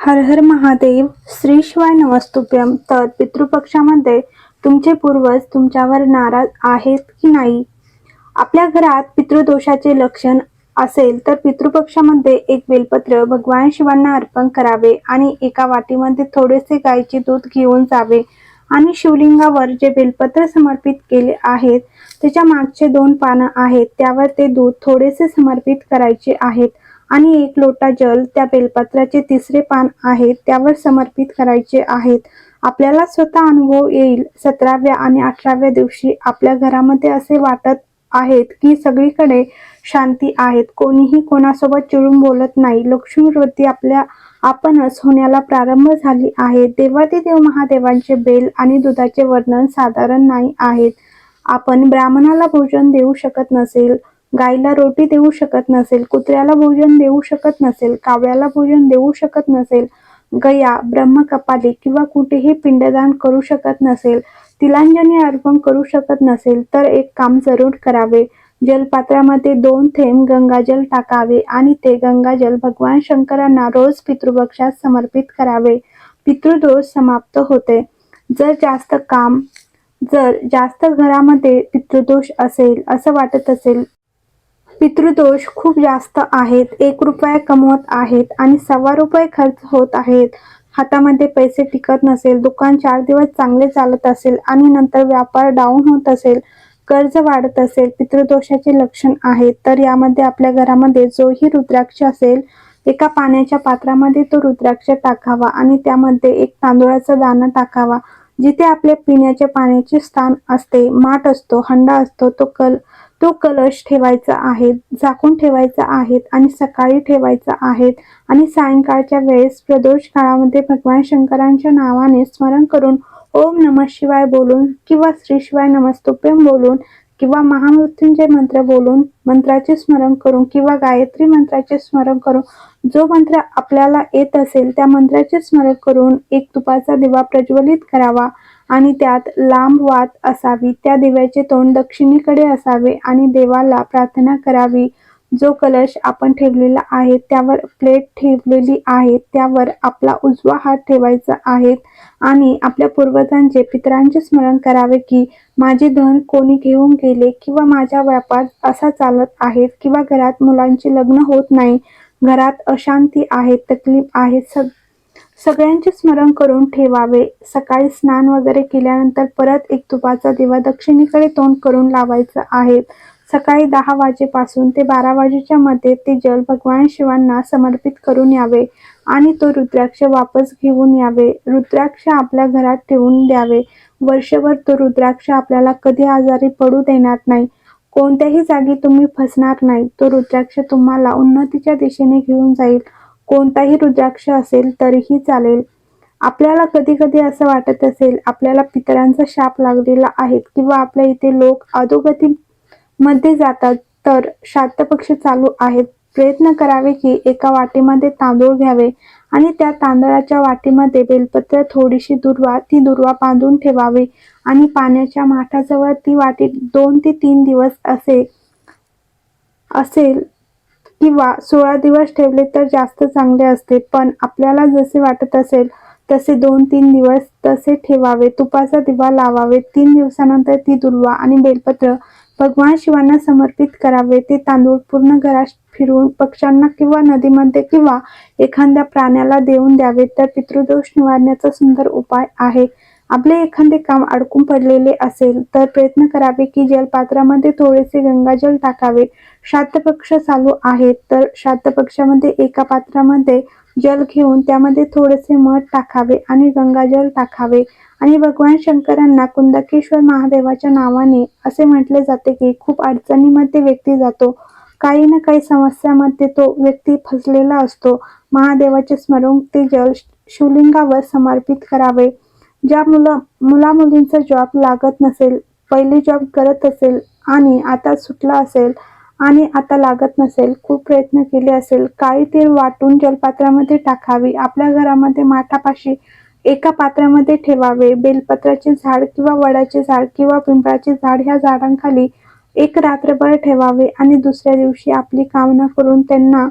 हर हर महादेव श्री शिवाय नमस्तुभ्यम तर पितृपक्षामध्ये तुमचे पूर्वज तुमच्यावर नाराज आहेत की नाही? आपल्या घरात पितृदोषाचे लक्षण असेल तर पितृपक्षामध्ये एक बेलपत्र भगवान शिवांना अर्पण करावे आणि एका वाटीमध्ये थोडेसे गायीचे दूध घेऊन जावे आणि शिवलिंगावर जे बेलपत्र समर्पित केले आहेत त्याच्या मागचे दोन पानं आहेत. त्यावर ते दूध थोडेसे समर्पित करायचे आहेत. आणि एक लोटा जल त्या बेलपत्राचे तिसरे पान आहे त्यावर समर्पित करायचे आहेत. आपल्याला स्वतः अनुभव येईल. सतराव्या आणि अठराव्या दिवशी आपल्या घरामध्ये असे वाटत आहेत की सगळीकडे शांती आहेत कोणीही कोणासोबत चिडून बोलत नाही. लक्ष्मी वृत्ती आपल्या आपणच होण्याला प्रारंभ झाली आहे. देवादिदेव महादेवांचे बेल आणि दुधाचे वर्णन साधारण नाही आहेत. आपण ब्राह्मणाला भोजन देऊ शकत नसेल. गाईला रोटी देऊ शकत नसेल कुत्र्याला भोजन देऊ शकत नसेल कावळ्याला भोजन देऊ शकत नसेल गया ब्रह्मकपाली किंवा कुठेही पिंडदान करू शकत नसेल तिलांजली अर्पण करू शकत नसेल तर एक काम जरूर करावे. जलपात्रामध्ये दोन थेंब गंगाजल टाकावे आणि ते गंगाजल भगवान शंकरांना रोज पितृपक्षात समर्पित करावे. पितृदोष समाप्त होते. जर जास्त काम जर जास्त घरामध्ये पितृदोष असेल असं वाटत असेल पितृदोष खूप जास्त आहेत. एक रुपया कमवत आहेत आणि सव्वा रुपये खर्च होत आहेत. हातामध्ये पैसे टिकत नसेल दुकान चार दिवस चांगले चालत असेल आणि नंतर व्यापार डाऊन होत असेल कर्ज वाढत असेल पितृदोषाचे लक्षण आहे तर यामध्ये आपल्या घरामध्ये जोही रुद्राक्ष असेल एका पाण्याच्या पात्रामध्ये तो रुद्राक्ष टाकावा आणि त्यामध्ये एक तांदूळाचा दाणा टाकावा जिथे आपल्या पिण्याच्या पाण्याचे स्थान असते माठ असतो हंडा असतो तो कल तो कलश ठेवायचा आहे झाकून ठेवायचा आहे आणि सकाळी ठेवायचा आहे आणि सायंकाळच्या वेळेस प्रदोष काळामध्ये भगवान शंकरांच्या नावाने स्मरण करून ओम नम शिवाय बोलून किंवा श्री शिवाय नमस्तुप्यम बोलून किंवा महामृत्युंजय मंत्र बोलून मंत्राचे स्मरण करून किंवा गायत्री मंत्राचे स्मरण करून जो मंत्र आपल्याला येत असेल त्या मंत्राचे स्मरण करून एक तुपाचा दिवा प्रज्वलित करावा आणि त्यात लांब वात असावी त्या दिव्याचे तोंड दक्षिणेकडे असावे आणि देवाला प्रार्थना करावी. जो कलश आपण ठेवलेला आहे त्यावर प्लेट ठेवलेली आहे त्यावर आपला उजवा हात ठेवायचा आहे आणि आपल्या पूर्वजांचे पितरांचे स्मरण करावे की माझे धन कोणी घेऊन गेले किंवा माझा व्यापार असा चालत आहे किंवा घरात मुलांचे लग्न होत नाही घरात अशांती आहे तकलीफ आहे सग सगळ्यांचे स्मरण करून ठेवावे. सकाळी स्नान वगैरे केल्यानंतर परत एक तुपाचा दिवा दक्षिणेकडे तोंड करून लावायचा आहे. सकाळी दहा वाजेपासून ते बारा वाजेच्या मध्ये ते जल भगवान शिवांना समर्पित करून यावे आणि तो रुद्राक्ष वापस घेऊन यावे. रुद्राक्ष आपल्या घरात ठेवून द्यावे. वर्षभर तो रुद्राक्ष आपल्याला कधी आजारी पडू देणार नाही. कोणत्याही जागी तुम्ही फसणार नाही. तो रुद्राक्ष तुम्हाला उन्नतीच्या दिशेने घेऊन जाईल. कोणताही रुद्राक्ष असेल तरीही चालेल. आपल्याला कधी कधी असं वाटत असेल आपल्याला पितरांचा शाप लागलेला आहे किंवा आपल्या इथे लोक अधोगती मध्ये जातात तर शातपक्ष चालू आहेत. प्रयत्न करावे की एका वाटीमध्ये तांदूळ घ्यावे आणि त्या तांदळाच्या वाटीमध्ये बेलपत्र थोडीशी दुर्वा ती दुर्वा बांधून ठेवावी आणि पाण्याच्या माठाजवळ ती वाटी दोन ते तीन दिवस असे असेल किंवा सोळा दिवस ठेवले तर जास्त चांगले असते. पण आपल्याला जसे वाटत असेल तसे दोन तीन दिवस तसे ठेवावे. तुपाचा दिवा लावावे. तीन दिवसानंतर ती दुर्वा आणि बेलपत्र भगवान शिवांना समर्पित करावे. ते तांदूळ पूर्ण घरात फिरवून पक्ष्यांना किंवा नदीमध्ये किंवा एखाद्या प्राण्याला देऊन द्यावे. तर पितृदोष निवारण्याचा सुंदर उपाय आहे. आपले एखादे काम अडकून पडलेले असेल तर प्रयत्न करावे की जलपात्रामध्ये थोडेसे गंगाजल टाकावे. श्राद्ध पक्ष चालू आहेत तर श्राद्ध पक्षामध्ये एका पात्रामध्ये जल घेऊन त्यामध्ये थोडेसे मध टाकावे आणि गंगाजल टाकावे. आणि भगवान शंकरांना कुंदकेश्वर महादेवाच्या नावाने असे म्हटले जाते की खूप अडचणीमध्ये व्यक्ती जातो. काही ना काही समस्यामध्ये तो व्यक्ती फसलेला असतो. महादेवाचे स्मरण ते जल शिवलिंगावर समर्पित करावे. ज्या मुलं मुला मुलींचा जॉब लागत नसेल पहिले जॉब करत असेल आणि आता सुटला असेल आणि आता लागत नसेल खूप प्रयत्न केले असेल काळी तेल वाटून जलपात्रामध्ये टाकावी आपल्या घरामध्ये माठापाशी एका पात्रामध्ये ठेवावे बेलपत्राचे झाड किंवा वडाचे झाड किंवा पिंपळाचे झाड ह्या झाडांखाली एक रात्रभर ठेवावे आणि दुसऱ्या दिवशी आपली कामना करून त्यांना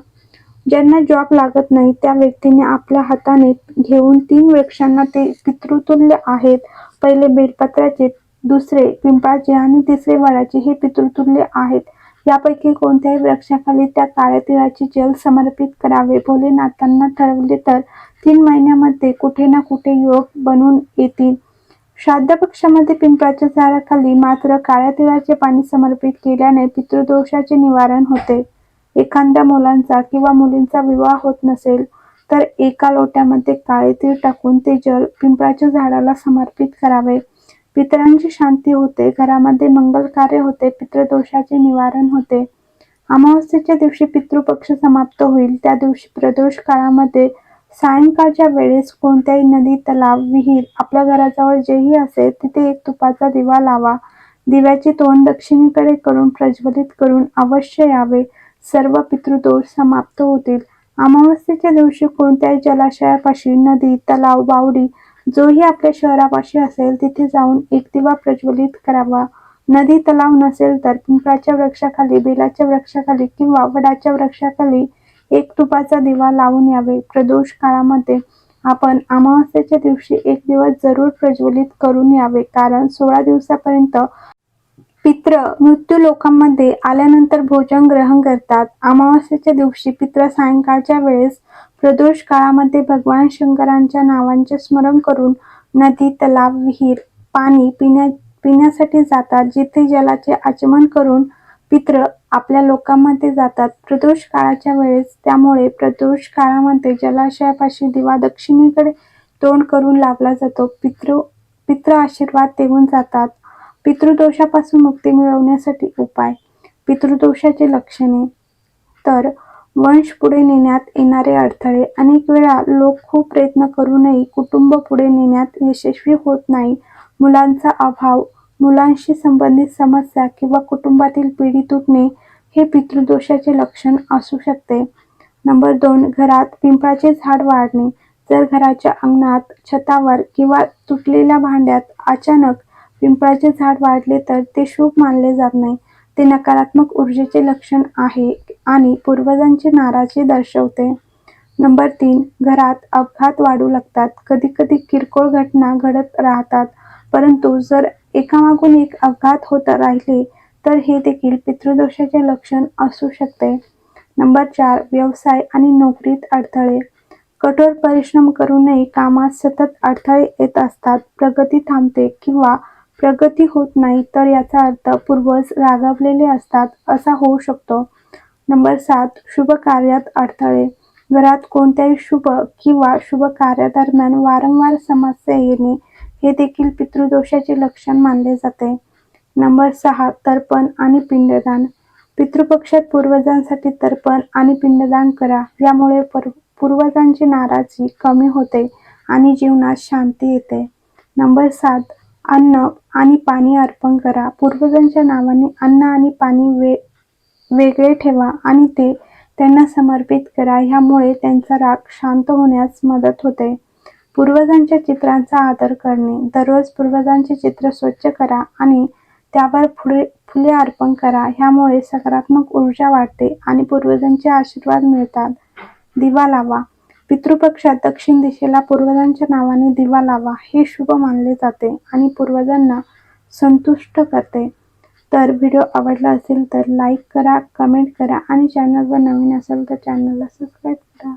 ज्यांना जॉब लागत नाही त्या व्यक्तीने आपल्या हाताने घेऊन तीन वृक्षांना ते पितृतुल्य आहेत. पहिले बेलपत्राचे दुसरे पिंपळाचे आणि तिसरे वडाचे हे पितृतुल्य आहेत. यापैकी कोणत्याही वृक्षाखाली त्या काळ्या तिळाचे जल समर्पित करावे. भोलेनाथांना ठरवले तर तीन महिन्यामध्ये कुठे ना कुठे योग बनून येतील. श्राद्ध पक्षामध्ये पिंपळाच्या झाडाखाली मात्र काळ्या तिळाचे पाणी समर्पित केल्याने पितृदोषाचे निवारण होते. एखाद्या मुलांचा किंवा मुलींचा विवाह होत नसेल तर एका लोट्यामध्ये काळे तीळ टाकून ते जल पिंपळाच्या झाडाला समर्पित करावे. पितरांची शांती होते घरामध्ये मंगल कार्य होते पितृदोषाचे निवारण होते. अमावस्येच्या दिवशी पितृपक्ष समाप्त होईल त्या दिवशी प्रदोष काळामध्ये सायंकाळच्या वेळेस कोणत्याही नदी तलाव विहीर आपल्या घराजवळ जेही असेल तिथे एक तुपाचा दिवा लावा. दिव्याचे तोंड दक्षिणेकडे करून प्रज्वलित करून अवश्य यावे. सर्व पितृदोष समाप्त होतील. अमावस्येच्या दिवशी कोणत्याही जलाशयापाशी नदी तलाव बावडी जोही आपल्या शहरापाशी असेल तिथे जाऊन एक दिवा प्रज्वलित करावा. नदी तलाव नसेल तर पिंपळाच्या वृक्षाखाली बेलाच्या वृक्षाखाली किंवा वडाच्या वृक्षाखाली एक तुपाचा दिवा लावून यावे. प्रदोष काळामध्ये आपण अमावस्येच्या दिवशी एक दिवस जरूर प्रज्वलित करून यावे कारण सोळा दिवसापर्यंत पित्र मृत्यू लोकांमध्ये आल्यानंतर भोजन ग्रहण करतात. अमावास्येच्या दिवशी पित्र सायंकाळच्या वेळेस प्रदोष काळामध्ये भगवान शंकरांच्या नावांचे स्मरण करून नदी तलाव विहीर पाणी पिण्या पिण्यासाठी जातात. जिथे जलाचे आचमन करून पित्र आपल्या लोकांमध्ये जातात. प्रदोष काळाच्या वेळेस त्यामुळे प्रदोष काळामध्ये जलाशयापाशी दिवा दक्षिणेकडे तोंड करून लावला जातो. पितृ पित्र आशीर्वाद देऊन जातात. पितृदोषापासून मुक्ती मिळवण्यासाठी उपाय. पितृदोषाचे लक्षणे. तर वंश पुढे नेण्यात येणारे अडथळे. अनेक वेळा लोक खूप प्रयत्न करूनही कुटुंब पुढे नेण्यात यशस्वी होत नाही. मुलांचा अभाव मुलांशी संबंधित समस्या किंवा कुटुंबातील पिढी तुटणे हे पितृदोषाचे लक्षण असू शकते. नंबर दोन घरात पिंपळाचे झाड वाढणे. जर घराच्या अंगणात छतावर किंवा तुटलेल्या भांड्यात अचानक पिंपळाचे झाड वाढले तर ते शुभ मानले जात नाही. ते नकारात्मक ऊर्जेचे लक्षण आहे आणि पूर्वजांची नाराजी दर्शवते. नंबर तीन घरात अपघात वाढू लागतात. कधी कधी किरकोळ घटना घडत राहतात. परंतु जर एकामागून एक अपघात होत राहिले तर हे देखील पितृदोषाचे लक्षण असू शकते. नंबर चार व्यवसाय आणि नोकरीत अडथळे. कठोर परिश्रम करूनही कामात सतत अडथळे येत असतात. प्रगती थांबते किंवा प्रगती होत नाही तर याचा अर्थ पूर्वज रागावलेले असतात असा होऊ शकतो. नंबर सात शुभ कार्यात अडथळे. घरात कोणत्याही शुभ किंवा शुभ कार्यादरम्यान वारंवार समस्या येणे हे देखील पितृदोषाचे लक्षण मानले जाते. नंबर सहा तर्पण आणि पिंडदान. पितृपक्षात पूर्वजांसाठी तर्पण आणि पिंडदान करा यामुळे पूर्वजांची नाराजी कमी होते आणि जीवनात शांती येते. नंबर सात अन्न आणि पाणी अर्पण करा. पूर्वजांच्या नावाने अन्न आणि पाणी वे वेगळे ठेवा आणि ते त्यांना समर्पित करा. ह्यामुळे त्यांचा राग शांत होण्यास मदत होते. पूर्वजांच्या चित्रांचा आदर करणे. दररोज पूर्वजांचे चित्र स्वच्छ करा आणि त्यावर फुले फुले अर्पण करा. ह्यामुळे सकारात्मक ऊर्जा वाढते आणि पूर्वजांचे आशीर्वाद मिळतात. दिवा लावा. पितृपक्षात दक्षिण दिशेला पूर्वजांच्या नावाने दिवा लावा हे शुभ मानले जाते आणि पूर्वजांना संतुष्ट करते. तर व्हिडिओ आवडला असेल तर लाईक करा कमेंट करा आणि चॅनलवर नवीन असेल तर चॅनलला सबस्क्राईब करा.